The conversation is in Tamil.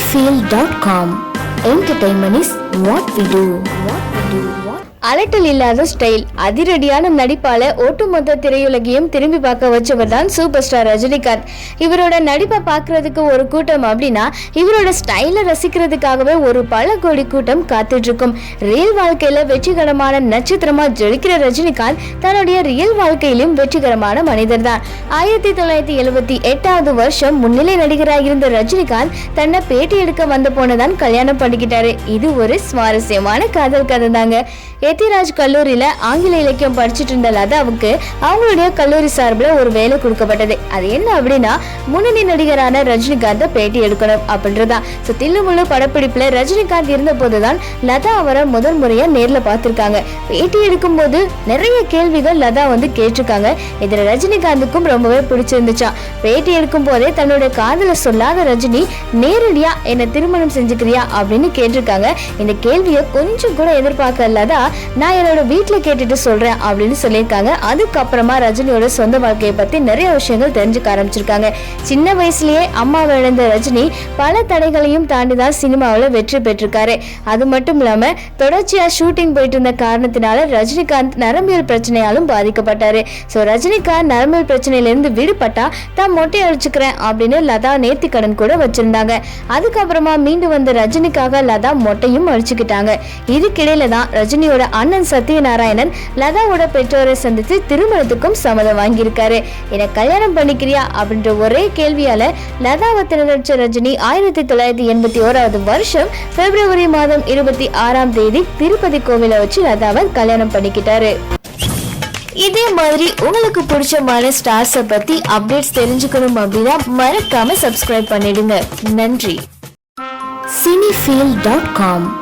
cinefield.com Entertainment is what we do. What we do. What அலட்டல் இல்லாத ஸ்டைல். அதிரடியான நடிப்பால ஒட்டுமொத்த திரையுலகையும் திரும்பி பார்க்க வச்சவர் தான் சூப்பர் ஸ்டார் ரஜினிகாந்த். இவரோட நடிப்பை பார்க்கறதுக்கு ஒரு கூட்டம் அப்படின்னா இவரோட ஸ்டைலை ரசிக்கிறதுக்காகவே ஒரு பல கோடி கூட்டம் காத்துட்டு இருக்கும் ரியல் வாழ்க்கையில வெற்றிகரமான நட்சத்திரமா ஜொலிக்கிற ரஜினிகாந்த் தன்னுடைய ரியல் வாழ்க்கையிலும் வெற்றிகரமான மனிதர் தான் ஆயிரத்தி தொள்ளாயிரத்தி எழுபத்தி எட்டாவது வருஷம் முன்னிலை நடிகராக இருந்த ரஜினிகாந்த் தன்னை பேட்டி எடுக்க வந்த போனதான் கல்யாணம் பண்ணிக்கிட்டாரு. இது ஒரு சுவாரஸ்யமான காதல் கதை தாங்க பிரித்திராஜ் கல்லூரியில் ஆங்கில இலக்கியம் படிச்சுட்டு இருந்த லதாவுக்கு அவங்களுடைய கல்லூரி சார்பில் ஒரு வேலை கொடுக்கப்பட்டது. அது என்ன அப்படின்னா முன்னணி நடிகரான ரஜினிகாந்தை பேட்டி எடுக்கணும் அப்படின்றதான் ஸோ தில்லுமுழு படப்பிடிப்பில் ரஜினிகாந்த் இருந்தபோது தான் லதா அவரை முதல் முறையாக நேரில் பார்த்துருக்காங்க. பேட்டி எடுக்கும்போது நிறைய கேள்விகள் லதா வந்து கேட்டிருக்காங்க. இதில் ரஜினிகாந்துக்கும் ரொம்பவே பிடிச்சிருந்துச்சாம் பேட்டி எடுக்கும் போதே தன்னோட காதலை சொல்லாத ரஜினி நேரடியாக என்னை திருமணம் செஞ்சுக்கிறியா? அப்படின்னு கேட்டிருக்காங்க. இந்த கேள்வியை கொஞ்சம் கூட எதிர்பார்க்க லதா நான் என்னோட வீட்டில் கேட்டுட்டு சொல்றேன் அப்படின்னு சொல்லியிருக்காங்க. அதுக்கப்புறமா ரஜினியோட சொந்த வாழ்க்கையை பற்றி நிறைய விஷயங்கள் தெரிஞ்சுக்க ஆரம்பிச்சிருக்காங்க. சின்ன வயசுலயே அம்மாவை இழந்த ரஜினி பல தடைகளையும் தாண்டி தான் சினிமாவில் வெற்றி பெற்றிருக்காரு. அது மட்டும் இல்லாமல் தொடர்ச்சியாக ஷூட்டிங் போயிட்டு இருந்த காரணத்தினால ரஜினிகாந்த் நரம்பியல் பிரச்சனையாலும் பாதிக்கப்பட்டாரு. ஸோ ரஜினிகாந்த் நரம்பியல் பிரச்சனையிலேருந்து விடுபட்டா தான் மொட்டை அடிச்சுக்கிறேன் அப்படின்னு லதா நேர்த்திக்கடன் கூட வச்சிருந்தாங்க. அதுக்கப்புறமா மீண்டு வந்த ரஜினிக்காக லதா மொட்டையும் அடிச்சுக்கிட்டாங்க. இதுக்கிடையில தான் ரஜினியோட அண்ணன் சத்யநாராயணன் லதாவோட பெற்றோரை சந்தித்து திருமணத்துக்கும் சம்மதம் வாங்கியிருக்காரு. என கல்யாணம் பண்ணிக்கிறியா? அப்படின்ற ஒரே கேள்வியால லதாவை திரளச்ச ரஜினி ஆயிரத்தி தொள்ளாயிரத்தி எண்பத்தி ஓராவது வருஷம் பிப்ரவரி மாதம் இருபத்தி ஆறாம் தேதி திருப்பதி கோவிலை வச்சு லதாவை கல்யாணம் பண்ணிக்கிட்டாரு. இதே மாதிரி உங்களுக்கு பிடிச்சமான ஸ்டார்ஸை பத்தி அப்டேட்ஸ் தெரிஞ்சுக்கணும் அப்படின்னா மறக்காம சப்ஸ்கிரைப் பண்ணிடுங்க. நன்றி. Cinefeel dot com.